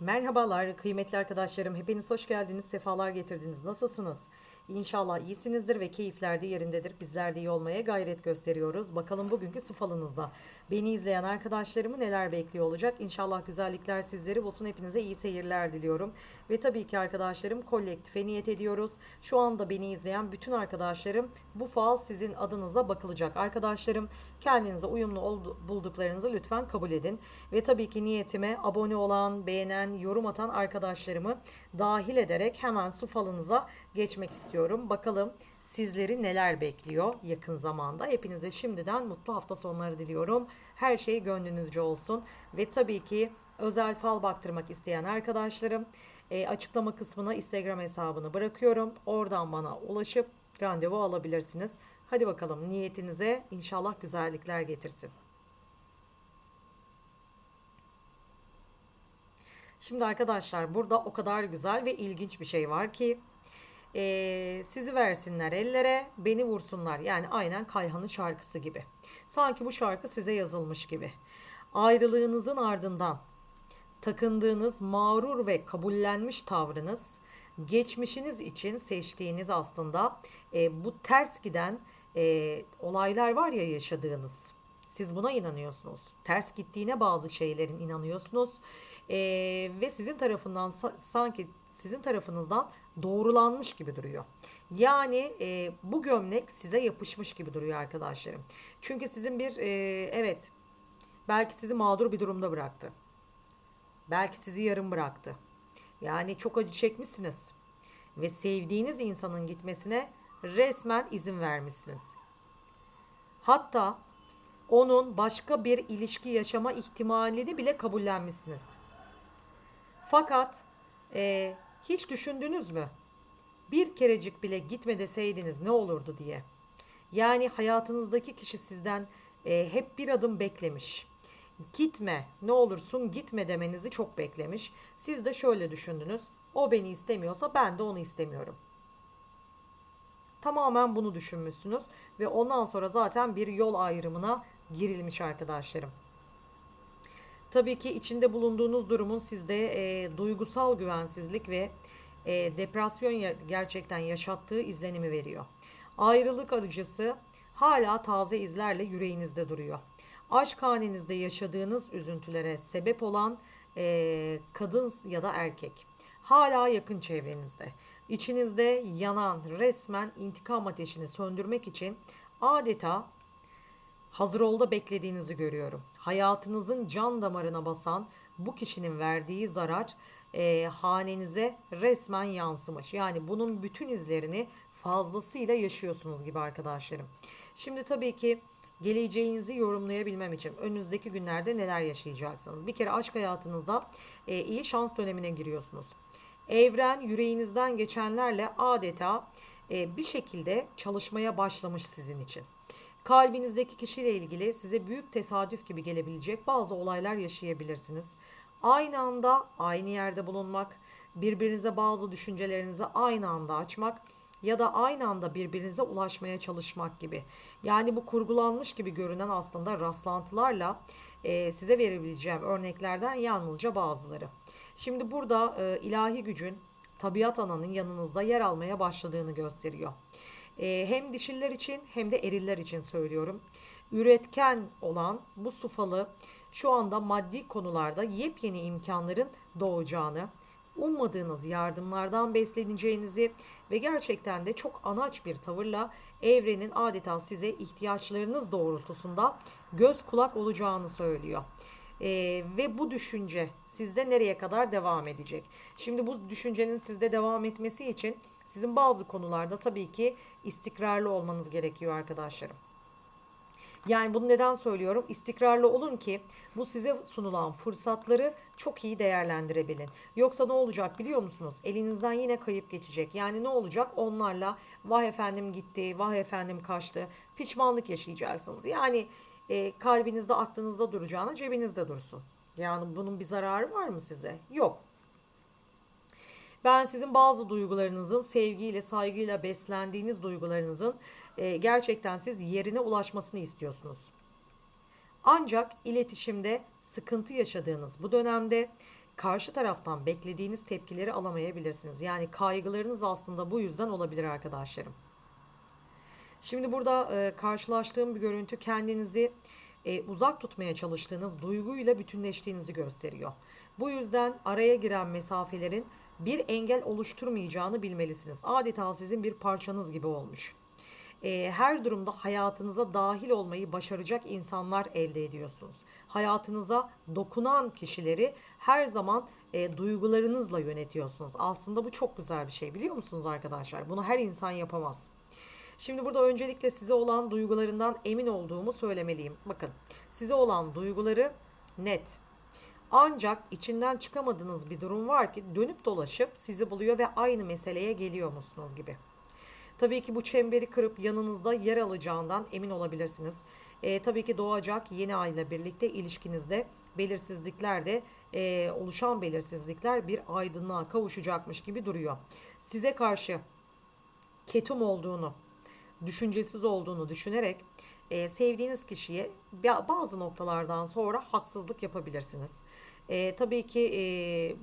Merhabalar kıymetli arkadaşlarım. Hepiniz hoş geldiniz, sefalar getirdiniz. Nasılsınız? İnşallah iyisinizdir ve keyifler de yerindedir. Bizler de iyi olmaya gayret gösteriyoruz. Bakalım bugünkü su falınızda beni izleyen arkadaşlarımı neler bekliyor olacak? İnşallah güzellikler sizleri bulsun. Hepinize iyi seyirler diliyorum. Ve tabii ki arkadaşlarım kolektife niyet ediyoruz. Şu anda beni izleyen bütün arkadaşlarım bu fal sizin adınıza bakılacak. Arkadaşlarım kendinize uyumlu bulduklarınızı lütfen kabul edin. Ve tabii ki niyetime abone olan, beğenen, yorum atan arkadaşlarımı dahil ederek hemen su falınıza geçmek istiyorum. Bakalım sizleri neler bekliyor yakın zamanda. Hepinize şimdiden mutlu hafta sonları diliyorum. Her şey gönlünüzce olsun. Ve tabii ki özel fal baktırmak isteyen arkadaşlarım e, açıklama kısmına Instagram hesabını bırakıyorum. Oradan bana ulaşıp randevu alabilirsiniz. Hadi bakalım niyetinize inşallah güzellikler getirsin. Şimdi arkadaşlar burada o kadar güzel ve ilginç bir şey var ki eee, sizi versinler ellere beni vursunlar yani aynen Kayhan'ın şarkısı gibi. Sanki bu şarkı size yazılmış gibi. Ayrılığınızın ardından takındığınız mağrur ve kabullenmiş tavrınız geçmişiniz için seçtiğiniz aslında e, bu ters giden e, olaylar var ya yaşadığınız. Siz buna inanıyorsunuz. Ters gittiğine bazı şeylerin inanıyorsunuz. E, ve sizin tarafından sa- sanki sizin tarafınızdan doğrulanmış gibi duruyor. Yani e, bu gömlek size yapışmış gibi duruyor arkadaşlarım. Çünkü sizin bir e, evet belki sizi mağdur bir durumda bıraktı. Belki sizi yarım bıraktı. Yani çok acı çekmişsiniz. Ve sevdiğiniz insanın gitmesine resmen izin vermişsiniz. Hatta onun başka bir ilişki yaşama ihtimalini bile kabullenmişsiniz. Fakat e, hiç düşündünüz mü? Bir kerecik bile gitme deseydiniz ne olurdu diye. Yani hayatınızdaki kişi sizden e, hep bir adım beklemiş. Gitme, ne olursun gitme demenizi çok beklemiş. Siz de şöyle düşündünüz. O beni istemiyorsa ben de onu istemiyorum. Tamamen bunu düşünmüşsünüz ve ondan sonra zaten bir yol ayrımına girilmiş arkadaşlarım. Tabii ki içinde bulunduğunuz durumun sizde e, duygusal güvensizlik ve e, depresyon ya- gerçekten yaşattığı izlenimi veriyor. Ayrılık acısı hala taze izlerle yüreğinizde duruyor. Aşk hanenizde yaşadığınız üzüntülere sebep olan e, kadın ya da erkek hala yakın çevrenizde. İçinizde yanan resmen intikam ateşini söndürmek için adeta hazır olda beklediğinizi görüyorum. Hayatınızın can damarına basan bu kişinin verdiği zarar e, hanenize resmen yansımış. Yani bunun bütün izlerini fazlasıyla yaşıyorsunuz gibi arkadaşlarım. Şimdi tabii ki geleceğinizi yorumlayabilmem için önünüzdeki günlerde neler yaşayacaksınız? Bir kere aşk hayatınızda e, iyi şans dönemine giriyorsunuz. Evren yüreğinizden geçenlerle adeta e, bir şekilde çalışmaya başlamış sizin için. Kalbinizdeki kişiyle ilgili size büyük tesadüf gibi gelebilecek bazı olaylar yaşayabilirsiniz. Aynı anda aynı yerde bulunmak, birbirinize bazı düşüncelerinizi aynı anda açmak ya da aynı anda birbirinize ulaşmaya çalışmak gibi. Yani bu kurgulanmış gibi görünen aslında rastlantılarla e, size verebileceğim örneklerden yalnızca bazıları. Şimdi burada e, ilahi gücün tabiat ananın yanınızda yer almaya başladığını gösteriyor. E, hem dişiller için hem de eriller için söylüyorum. Üretken olan bu sufalı şu anda maddi konularda yepyeni imkanların doğacağını, ummadığınız yardımlardan besleneceğinizi ve gerçekten de çok anaç bir tavırla evrenin adeta size ihtiyaçlarınız doğrultusunda göz kulak olacağını söylüyor. Ee, ve bu düşünce sizde nereye kadar devam edecek? Şimdi bu düşüncenin sizde devam etmesi için sizin bazı konularda tabii ki istikrarlı olmanız gerekiyor arkadaşlarım. Yani bunu neden söylüyorum? İstikrarlı olun ki bu size sunulan fırsatları çok iyi değerlendirebilin. Yoksa ne olacak biliyor musunuz? Elinizden yine kayıp geçecek. Yani ne olacak? Onlarla vah efendim gitti, vah efendim kaçtı. Pişmanlık yaşayacaksınız. Yani e, kalbinizde, aklınızda duracağına cebinizde dursun. Yani bunun bir zararı var mı size? Yok. Ben sizin bazı duygularınızın sevgiyle, saygıyla beslendiğiniz duygularınızın e, gerçekten siz yerine ulaşmasını istiyorsunuz. Ancak iletişimde sıkıntı yaşadığınız bu dönemde karşı taraftan beklediğiniz tepkileri alamayabilirsiniz. Yani kaygılarınız aslında bu yüzden olabilir arkadaşlarım. Şimdi burada e, karşılaştığım bir görüntü kendinizi e, uzak tutmaya çalıştığınız duyguyla bütünleştiğinizi gösteriyor. Bu yüzden araya giren mesafelerin bir engel oluşturmayacağını bilmelisiniz. Adeta sizin bir parçanız gibi olmuş. E, her durumda hayatınıza dahil olmayı başaracak insanlar elde ediyorsunuz. Hayatınıza dokunan kişileri her zaman e, duygularınızla yönetiyorsunuz. Aslında bu çok güzel bir şey biliyor musunuz arkadaşlar? Bunu her insan yapamaz. Şimdi burada öncelikle size olan duygularından emin olduğumu söylemeliyim. Bakın size olan duyguları net. Ancak içinden çıkamadığınız bir durum var ki dönüp dolaşıp sizi buluyor ve aynı meseleye geliyor musunuz gibi. Tabii ki bu çemberi kırıp yanınızda yer alacağından emin olabilirsiniz. E, tabii ki doğacak yeni ay ile birlikte ilişkinizde belirsizlikler de e, oluşan belirsizlikler bir aydınlığa kavuşacakmış gibi duruyor. Size karşı ketum olduğunu, düşüncesiz olduğunu düşünerek e, sevdiğiniz kişiye bazı noktalardan sonra haksızlık yapabilirsiniz. E, tabii ki e,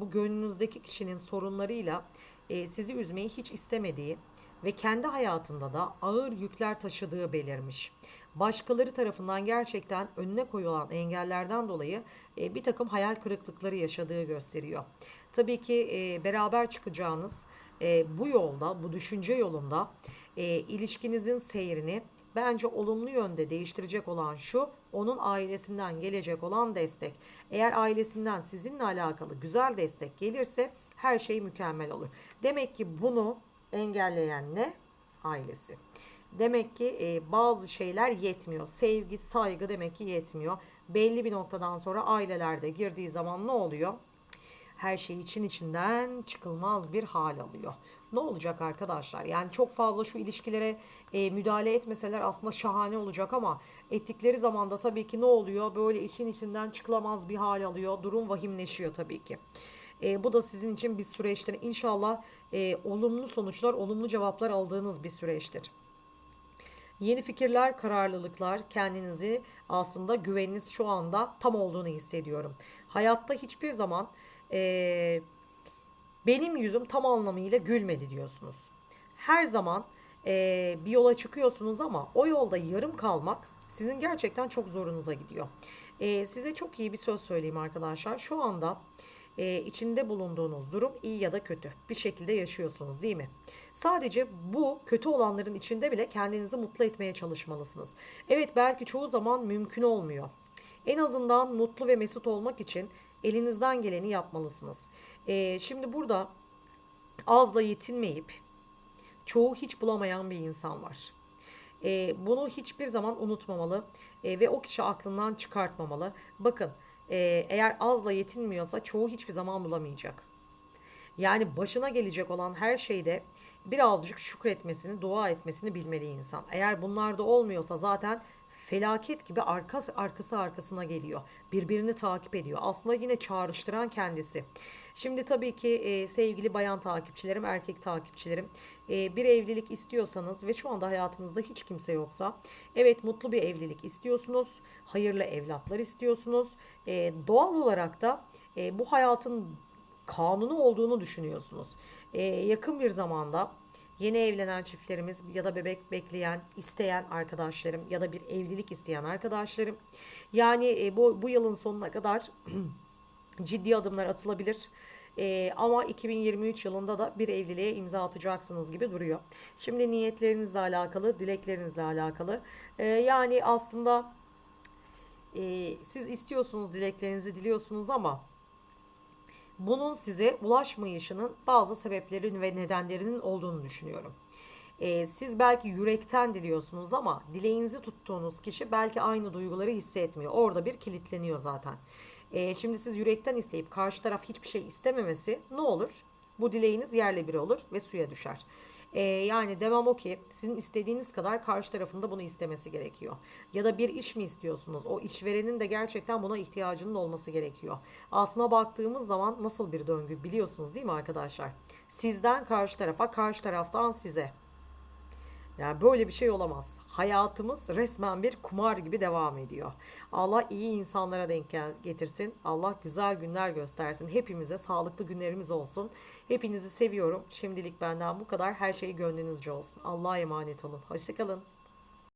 bu gönlünüzdeki kişinin sorunlarıyla e, sizi üzmeyi hiç istemediği ve kendi hayatında da ağır yükler taşıdığı belirmiş. Başkaları tarafından gerçekten önüne koyulan engellerden dolayı e, bir takım hayal kırıklıkları yaşadığı gösteriyor. Tabii ki e, beraber çıkacağınız e, bu yolda, bu düşünce yolunda e, ilişkinizin seyrini bence olumlu yönde değiştirecek olan şu onun ailesinden gelecek olan destek. Eğer ailesinden sizinle alakalı güzel destek gelirse her şey mükemmel olur. Demek ki bunu engelleyen ne? Ailesi. Demek ki e, bazı şeyler yetmiyor. Sevgi, saygı demek ki yetmiyor. Belli bir noktadan sonra ailelerde girdiği zaman ne oluyor? Her şey için içinden çıkılmaz bir hal alıyor. Ne olacak arkadaşlar? Yani çok fazla şu ilişkilere e, müdahale etmeseler aslında şahane olacak ama ettikleri zaman da tabii ki ne oluyor? Böyle için içinden çıkılamaz bir hal alıyor. Durum vahimleşiyor tabii ki. E, bu da sizin için bir süreçtir. İnşallah e, olumlu sonuçlar, olumlu cevaplar aldığınız bir süreçtir. Yeni fikirler, kararlılıklar, kendinizi aslında güveniniz şu anda tam olduğunu hissediyorum. Hayatta hiçbir zaman e, benim yüzüm tam anlamıyla gülmedi diyorsunuz. Her zaman e, bir yola çıkıyorsunuz ama o yolda yarım kalmak sizin gerçekten çok zorunuza gidiyor. E, size çok iyi bir söz söyleyeyim arkadaşlar. Şu anda e, içinde bulunduğunuz durum iyi ya da kötü bir şekilde yaşıyorsunuz değil mi? Sadece bu kötü olanların içinde bile kendinizi mutlu etmeye çalışmalısınız. Evet belki çoğu zaman mümkün olmuyor. En azından mutlu ve mesut olmak için elinizden geleni yapmalısınız. E, şimdi burada azla yetinmeyip çoğu hiç bulamayan bir insan var. E, bunu hiçbir zaman unutmamalı e, ve o kişi aklından çıkartmamalı. Bakın e, eğer azla yetinmiyorsa çoğu hiçbir zaman bulamayacak. Yani başına gelecek olan her şeyde birazcık şükretmesini, dua etmesini bilmeli insan. Eğer bunlar da olmuyorsa zaten felaket gibi arkası arkası arkasına geliyor. Birbirini takip ediyor. Aslında yine çağrıştıran kendisi. Şimdi tabii ki e, sevgili bayan takipçilerim, erkek takipçilerim e, bir evlilik istiyorsanız ve şu anda hayatınızda hiç kimse yoksa evet mutlu bir evlilik istiyorsunuz. Hayırlı evlatlar istiyorsunuz. E, doğal olarak da e, bu hayatın kanunu olduğunu düşünüyorsunuz. E, yakın bir zamanda yeni evlenen çiftlerimiz ya da bebek bekleyen, isteyen arkadaşlarım ya da bir evlilik isteyen arkadaşlarım. Yani e, bu, bu yılın sonuna kadar ciddi adımlar atılabilir. Ee, ama 2023 yılında da bir evliliğe imza atacaksınız gibi duruyor. Şimdi niyetlerinizle alakalı, dileklerinizle alakalı. Ee, yani aslında e, siz istiyorsunuz, dileklerinizi diliyorsunuz ama bunun size ulaşmayışının bazı sebeplerin ve nedenlerinin olduğunu düşünüyorum. Ee, siz belki yürekten diliyorsunuz ama dileğinizi tuttuğunuz kişi belki aynı duyguları hissetmiyor. Orada bir kilitleniyor zaten. Ee, şimdi siz yürekten isteyip karşı taraf hiçbir şey istememesi ne olur? Bu dileğiniz yerle bir olur ve suya düşer. Ee, yani demem o ki sizin istediğiniz kadar karşı tarafında bunu istemesi gerekiyor. Ya da bir iş mi istiyorsunuz? O işverenin de gerçekten buna ihtiyacının olması gerekiyor. Aslına baktığımız zaman nasıl bir döngü biliyorsunuz değil mi arkadaşlar? Sizden karşı tarafa, karşı taraftan size. Yani böyle bir şey olamaz. hayatımız resmen bir kumar gibi devam ediyor. Allah iyi insanlara denk getirsin. Allah güzel günler göstersin. Hepimize sağlıklı günlerimiz olsun. Hepinizi seviyorum. Şimdilik benden bu kadar. Her şey gönlünüzce olsun. Allah'a emanet olun. Hoşçakalın.